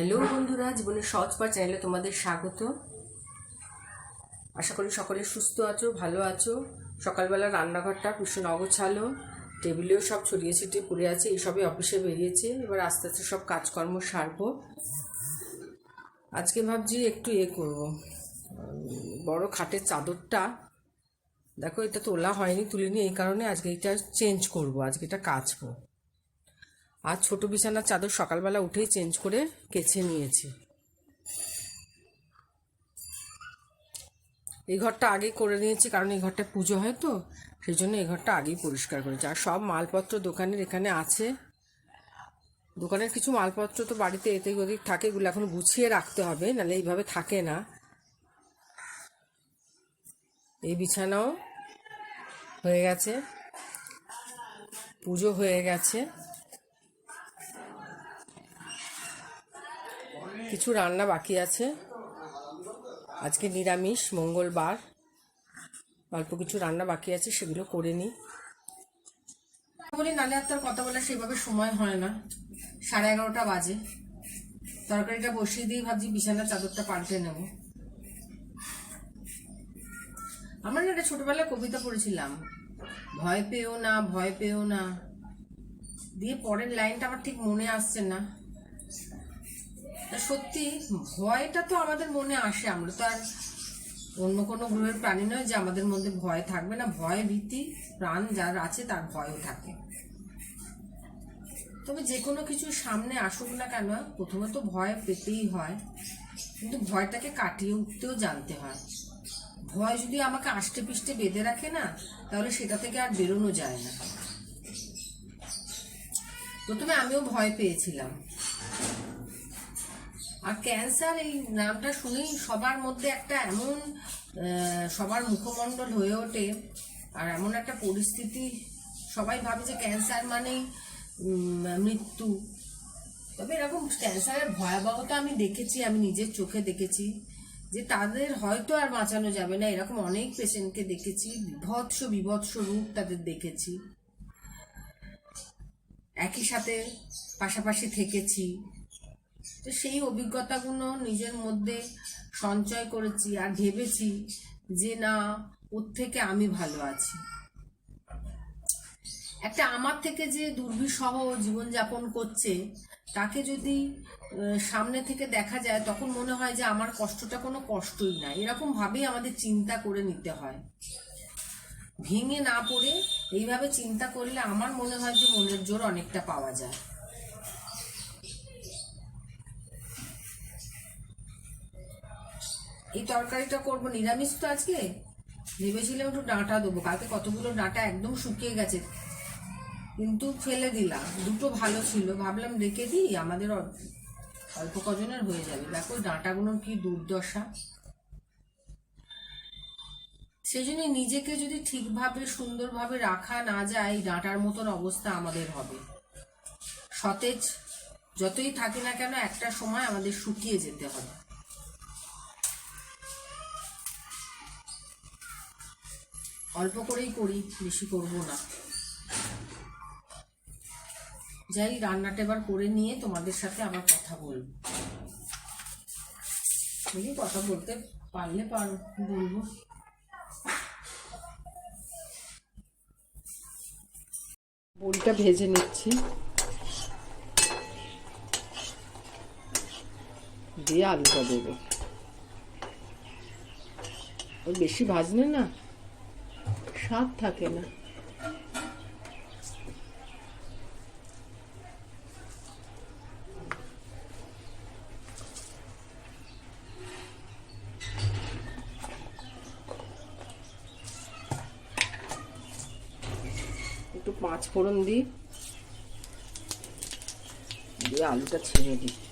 Hello বন্ধুরা, জীবনের সহজ পা চ্যানেলে তোমাদের স্বাগত। আশা করি সকলে সুস্থ আছো, ভালো আছো। সকালবেলা রান্নাঘরটা ভীষণ অগোছালো, টেবিলেও সব ছড়িয়ে ছিটিয়ে পড়ে আছে এইসবই অফিসে বেরিয়েছে, এবার আস্তে আস্তে সব কাজকর্ম সারবো। আজকে ভাবছি একটু এ করব। বড় খাটের চাদরটা, দেখো এটা তোলা হয়নি, তুলিনি, এই কারণে আজকে এটা চেঞ্জ করব, আজকে এটা কাচবো। আর ছোট বিছানার চাদর সকালবেলা উঠেই চেঞ্জ করে কেচে নিয়েছি। এই ঘরটা আগে করে নিয়েছি, কারণ এই ঘরটা পুজো হয় তো, সেই জন্য এই ঘরটা আগেই পরিষ্কার করেছি। আর সব মালপত্র দোকানের এখানে আছে। দোকানের কিছু মালপত্র তো বাড়িতে এতে ওদিক থাকে, এগুলো এখন গুছিয়ে রাখতে হবে, নাহলে এইভাবে থাকে না। এই বিছানাও হয়ে গেছে, পুজো হয়ে গেছে। কিছু রান্না বাকি আছে। আজকে নিরামিষ, মঙ্গলবার। অল্প কিছু রান্না বাকি আছে, সেগুলো করে নিই। বলি, নালে আর তার কথা বলার সেভাবে সময় হয় না। সাড়ে এগারোটা বাজে। তরকারিটা বসিয়ে দিয়ে ভাবছি বিছানার চাদরটা পাল্টে নেব। আমরা না একটা ছোটবেলায় কবিতা পড়েছিলাম, ভয় পেও না, ভয় পেও না। দিয়ে পরের লাইনটা আমার ঠিক মনে আসছে না। সত্যি ভয়টা তো আমাদের মনে আসে। আমরা তো আর অন্য কোনো গ্রহের প্রাণী নয় যে আমাদের মধ্যে ভয় থাকবে না। ভয় ভীতি, প্রাণ যার আছে তার ভয়ও থাকে। তবে যে কোনো কিছু সামনে আসুক না কেন, প্রথমে তো ভয় পেতেই হয়। কিন্তু ভয়টাকে কাটিয়ে উঠতেও জানতে হয়। ভয় যদি আমাকে আষ্টে পিষ্টে বেঁধে রাখে না, তাহলে সেটা থেকে আর বেরোনো যায় না। প্রথমে আমিও ভয় পেয়েছিলাম। আর ক্যান্সার এই নামটা শুনেই সবার মধ্যে একটা এমন সবার মুখমণ্ডল হয়ে ওঠে আর এমন একটা পরিস্থিতি, সবাই ভাবে যে ক্যান্সার মানেই মৃত্যু। তবে এরকম ক্যান্সারের ভয়াবহতা আমি দেখেছি, আমি নিজের চোখে দেখেছি, যে তাদের হয়তো আর বাঁচানো যাবে না। এরকম অনেক পেশেন্টকে দেখেছি, বিভৎস বিভৎস রূপ তাদের দেখেছি। একই সাথে পাশাপাশি থেকেছি। তো সেই অভিজ্ঞতাগুলো নিজের মধ্যে সঞ্চয় করেছি আর ভেবেছি যে না, ওর থেকে আমি ভালো আছি। একটা আমার থেকে যে দুর্বিষহ জীবনযাপন করছে, তাকে যদি সামনে থেকে দেখা যায়, তখন মনে হয় যে আমার কষ্টটা কোনো কষ্টই না। এরকম ভাবেই আমাদের চিন্তা করে নিতে হয়। ভেঙে না পড়ে, এইভাবে চিন্তা করলে আমার মনে হয় যে মনের জোর অনেকটা পাওয়া যায়। এই তরকারিটা করব, নিরামিষ তো আজকে? ভেবেছিলাম একটু ডাঁটা দেবো। কালকে কতগুলো ডাঁটা একদম শুকিয়ে গেছে। কিন্তু ফেলে দিলাম। দুটো ভালো ছিল। ভাবলাম রেখে দিই। আমাদের অল্প কজনের হয়ে যাবে। দেখো ডাঁটাগুলোর কি দুর্দশা। সেই জন্য নিজেকে যদি ঠিকভাবে, সুন্দরভাবে রাখা না যায় ডাঁটার মতন অবস্থা আমাদের হবে। সতেজ, যতই থাকি না কেন, একটা সময় আমাদের শুকিয়ে যেতে হবে। অল্প করেই করি, বেশি করব না। যাই, রান্নাটা এবার করে নিয়ে তোমাদের সাথে আবার কথা বলব। দেখি কথা বলতে পারলে পার, বলব। বড়িটা ভেজে নিচ্ছি। দিয়ে আলুটা দেবো। বেশি ভাজলে না স্বাদ থাকে না। একটু পাঁচ ফোড়ন দিই। দিয়ে আলুটা ছেড়ে দিই।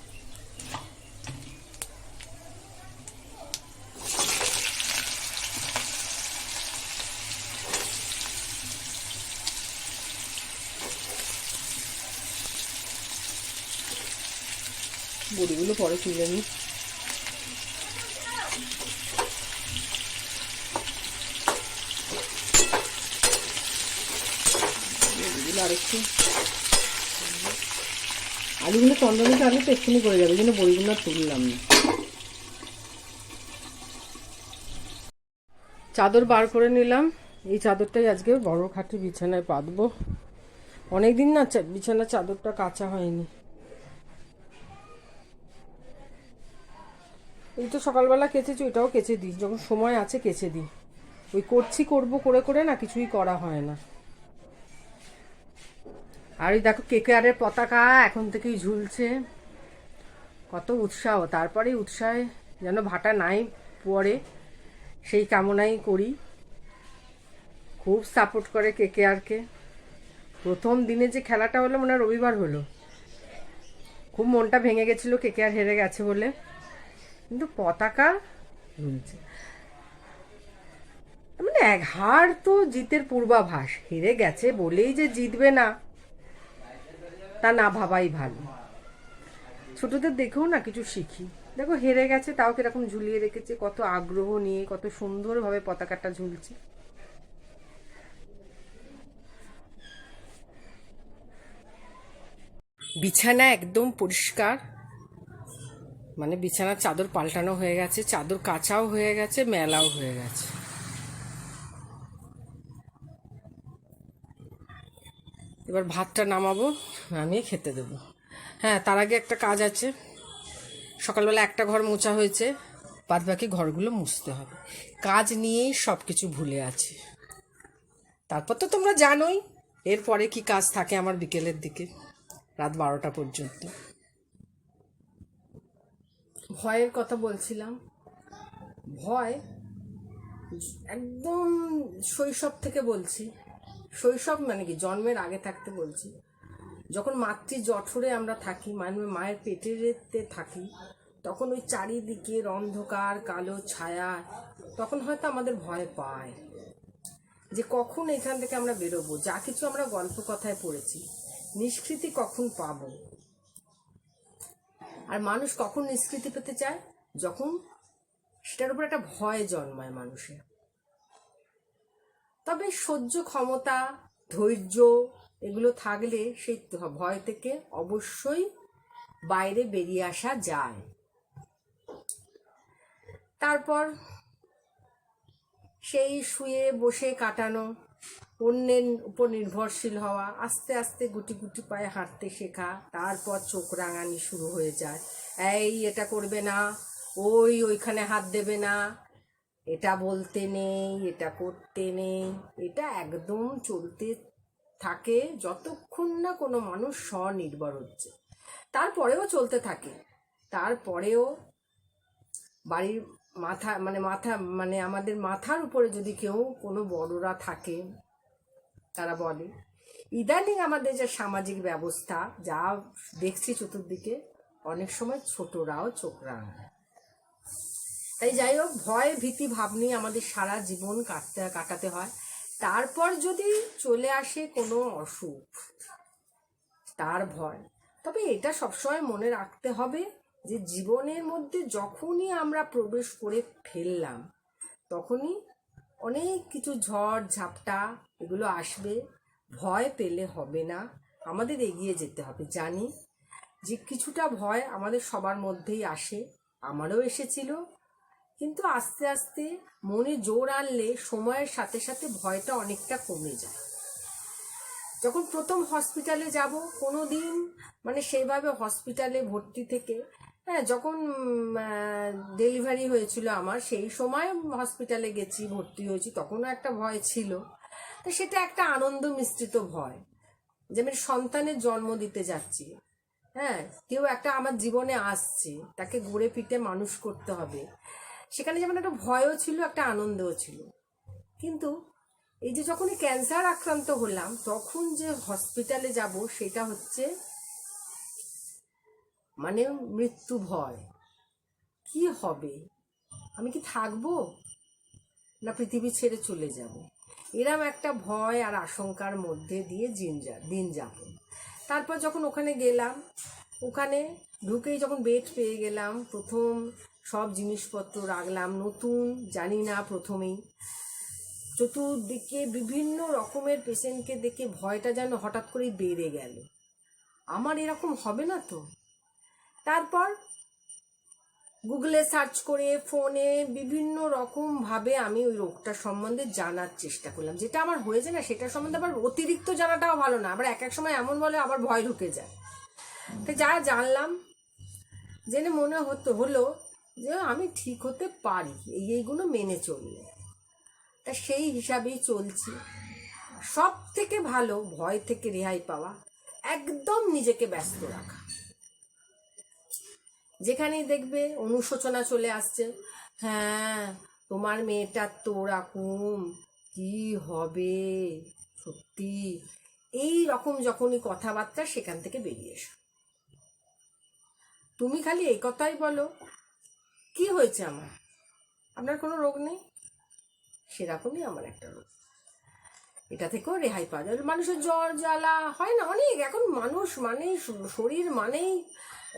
বড়িগুলো পরে তুলে নিই। আরেকটু। আলুগুলো চন্দ্রমুখী আলু তো এক্ষুনি করে যাবে জন্য বড়িগুলো তুললাম না। চাদর বার করে নিলাম। এই চাদরটাই আজকে বড় খাটে বিছানায় পাতবো। অনেকদিন না বিছানার চাদরটা কাঁচা হয়নি। এই তো সকালবেলা কেচেছি, ওইটাও কেচে দিই। যখন সময় আছে কেচে দিই। ওই করছি, করব, করে করে না কিছুই করা হয় না। আর এই দেখো কেকেআরের পতাকা এখন থেকেই ঝুলছে। কত উৎসাহ। তারপরে উৎসাহে যেন ভাটা নাই পড়ে সেই কামনাই করি। খুব সাপোর্ট করে কেকেআরকে। প্রথম দিনে যে খেলাটা হলো মনে রবিবার হলো। খুব মনটা ভেঙে গেছিল, কেকেআর হেরে গেছে বলে। কিন্তু পতাকা ঝুলছে মানে এক হার তো জিতের পূর্বাভাস। হেরে গেছে বলেই যে জিতবে না, তা না ভাবাই ভালো। ছোটদের দেখেও না কিছু শিখি। দেখো, হেরে গেছে, তাও কীরকম ঝুলিয়ে রেখেছে, কত আগ্রহ নিয়ে, কত সুন্দরভাবে পতাকাটা ঝুলছে। বিছানা একদম পরিষ্কার মানে বিছানার চাদর পাল্টানো হয়ে গেছে, চাদর কাচাও হয়ে গেছে, মেলাও হয়ে গেছে। এবার ভাতটা নামাবো আমি খেতে দেবো। হ্যাঁ তার আগে একটা কাজ আছে। সকালবেলা একটা ঘর মোছা হয়েছে বাদ বাকি ঘরগুলো মুছতে হবে। কাজ নিয়েই সব কিছু ভুলে আছি। তারপর তো তোমরা জানোই, এরপরে কি কাজ থাকে আমার বিকেলের দিকে, রাত বারোটা পর্যন্ত। ভয়ের কথা বলছিলাম। ভয় একদম শৈশব থেকে বলছি। শৈশব মানে কি? জন্মের আগে থাকতে বলছি। যখন মাতৃ জঠরে আমরা থাকি মানে মায়ের পেটেতে থাকি, তখন ওই চারিদিকের অন্ধকার, কালো ছায়া, তখন হয়তো আমাদের ভয় পায়। যে কখন এখান থেকে আমরা বেরোবো? যা কিছু আমরা গল্প কথায় পড়েছি, নিষ্কৃতি কখন পাবো? আর মানুষ কখন নিষ্কৃতি পেতে চায়? যখন সেটার উপর একটা ভয় জন্মায় মানুষের তবে সহ্য ক্ষমতা, ধৈর্য এগুলো থাকলে সেই ভয় থেকে অবশ্যই বাইরে বেরিয়ে আসা যায়। তারপর সেই শুয়ে বসে কাটানো অন্যের উপর নির্ভরশীল হওয়া, আস্তে আস্তে গুটি গুটি পায়ে হাঁটতে শেখা, তারপর চোখ রাঙানি শুরু হয়ে যায়। এই, এটা করবে না। ওই, ওইখানে হাত দেবে না। এটা বলতে নেই, এটা করতে নেই। এটা একদম চলতে থাকে যতক্ষণ না কোনো মানুষ স্বনির্ভর হচ্ছে। তারপরেও চলতে থাকে। তারপরেও বাড়ির মাথা মানে মাথা মানে আমাদের মাথার উপরে যদি কেউ কোনো বড়রা থাকে তারা বলে, ইদানিং আমাদের যে সামাজিক ব্যবস্থা, যা দেখছি চতুর্দিকে, অনেক সময় ছোটরাও চোখ রাঙায়। তাই যাই হোক, ভয়, ভীতি, ভাব নিয়ে আমাদের সারা জীবন কাটতে, কাটাতে হয়। তারপর যদি চলে আসে কোনো অসুখ, তার ভয়। তবে এটা সবসময় মনে রাখতে হবে যে, জীবনের মধ্যে যখনই আমরা প্রবেশ করে ফেললাম, তখনই অনেক কিছু ঝড়, ঝাপটা এগুলো আসবে। ভয় পেলে হবে না। আমাদের এগিয়ে যেতে হবে, জানি। যে কিছুটা ভয় আমাদের সবার মধ্যেই আসে, আমারও এসেছিল। কিন্তু আস্তে আস্তে মনে জোর আনলে সময়ের সাথে সাথে ভয়টা অনেকটা কমে যায়। যখন প্রথম হসপিটালে যাব কোনো দিন মানে সেইভাবে হসপিটালে ভর্তি থেকে হ্যাঁ যখন ডেলিভারি হয়েছিল আমার, সেই সময় হসপিটালে গেছি, ভর্তি হয়েছি, তখনও একটা ভয় ছিল। তো সেটা একটা আনন্দ মিশ্রিত ভয়, যে আমি সন্তানের জন্ম দিতে যাচ্ছি। হ্যাঁ কেউ একটা আমার জীবনে আসছে, তাকে গড়ে পিটে মানুষ করতে হবে। সেখানে যেমন একটা ভয়ও ছিল, একটা আনন্দও ছিল। কিন্তু এই যে যখনই ক্যান্সার আক্রান্ত হলাম, তখন যে হসপিটালে যাব, সেটা হচ্ছে মানে মৃত্যু ভয়। কি হবে? আমি কি থাকব? না পৃথিবী ছেড়ে চলে যাব? এরম একটা ভয় আর আশঙ্কার মধ্যে দিয়ে দিন দিন যাপন। তারপর যখন ওখানে গেলাম, ওখানে ঢুকেই যখন বেড পেয়ে গেলাম, প্রথম সব জিনিসপত্র রাখলাম, নতুন, জানি না প্রথমেই। চতুর্দিকে বিভিন্ন রকমের পেশেন্টকে দেখে ভয়টা যেন হঠাৎ করেই বেড়ে গেল। আমার এরকম হবে না তো? তারপর গুগলে সার্চ করে ফোনে বিভিন্ন রকম ভাবে আমি ওই রোগটা সম্বন্ধে জানার চেষ্টা করলাম। যেটা আমার হয়েছে না সেটা সম্বন্ধে আবার অতিরিক্ত জানাটাও ভালো না। আবার এক এক সময় এমন বলে, আবার ভয় ঢুকে যায়। তো যা জানলাম, জেনে মনে হতো, হলো যে আমি ঠিক হতে পারি, এই এইগুলো মেনে চললে। তা সেই হিসাবেই চলছি। সব থেকে ভালো, ভয় থেকে রেহাই পাওয়া, একদম নিজেকে ব্যস্ত রাখা। যেখানেই দেখবে অনুশোচনা চলে আসছে। হ্যাঁ তোমার মেয়েটার তো ওরকম কি হবে? সত্যি। এই রকম যখনই কথাবার্তা সেখান থেকে বেরিয়ে এসো। তুমি খালি এই কথাই বলো, কি হয়েছে আমার? আপনার কোনো রোগ নেই? সেরকমই আমার একটা রোগ। এটা থেকেও রেহাই পাওয়া যায় মানুষের জ্বর, জ্বালা হয় না অনেক। এখন মানুষ মানেই শ- শরীর মানেই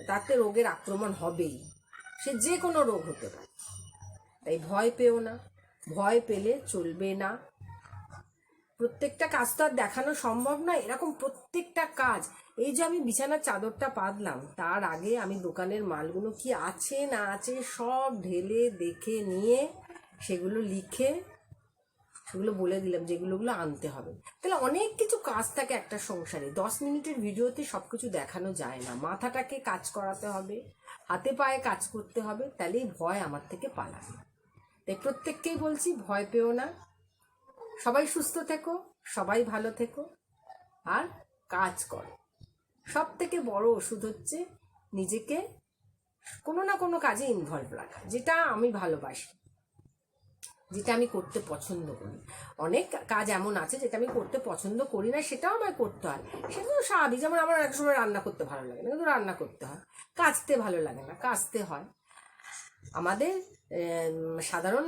তাতে রোগের আক্রমণ হবেই। সে যে কোনো রোগ হতে পারে। তাই ভয় পেও না। ভয় পেলে চলবে না। প্রত্যেকটা কাজ তো আর দেখানো সম্ভব নয় এরকম প্রত্যেকটা কাজ। এই যে আমি বিছানার চাদরটা পাতলাম, তার আগে আমি দোকানের মালগুলো কি আছে না আছে সব ঢেলে দেখে নিয়ে সেগুলো লিখে সেগুলো বলে দিলাম যেগুলোগুলো আনতে হবে। তাহলে অনেক কিছু কাজ থাকে একটা সংসারে। দশ মিনিটের ভিডিওতে সব কিছু দেখানো যায় না। মাথাটাকে কাজ করাতে হবে, হাতে পায়ে কাজ করতে হবে, তাহলেই ভয় আমার থেকে পালাবে। তাই প্রত্যেককেই বলছি, ভয় পেও না। সবাই সুস্থ থেকো, সবাই ভালো থেকো, আর কাজ করো। সব থেকে বড় ওষুধ হচ্ছে নিজেকে কোনো না কোনো কাজে ইনভলভ রাখা, যেটা আমি ভালোবাসি। যেটা আমি করতে পছন্দ করি। অনেক কাজ এমন আছে যেটা আমি করতে পছন্দ করি না, সেটাও আমায় করতে হয়। সেটা তো স্বাভাবিক, যেমন আমার এক সময় রান্না করতে ভালো লাগে না, কিন্তু রান্না করতে হয়। কাচতে ভালো লাগে না, কাচতে হয়। আমাদের সাধারণ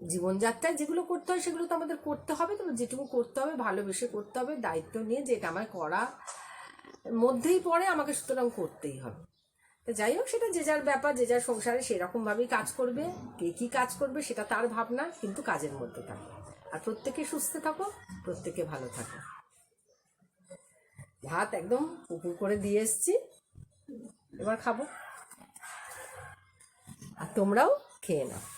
জীবনযাত্রায় যেগুলো করতে হয়, সেগুলো তো আমাদের করতে হবে তো যেটুকু করতে হবে, ভালোবেসে করতে হবে, দায়িত্ব নিয়ে যেটা আমায় করা মধ্যেই পড়ে, আমাকে সুতরাং করতেই হবে। তো যাই হোক, সেটা যে যার ব্যাপার, যে যার সংসারে সেরকমভাবেই কাজ করবে, কে কী কাজ করবে সেটা তার ভাবনা, কিন্তু কাজের মধ্যে থাকে। আর প্রত্যেকে সুস্থ থাকো, প্রত্যেকে ভালো থাকো। ভাত একদম পুকুর করে দিয়ে এসছি। এবার খাব। আর তোমরাও খেয়ে নাও।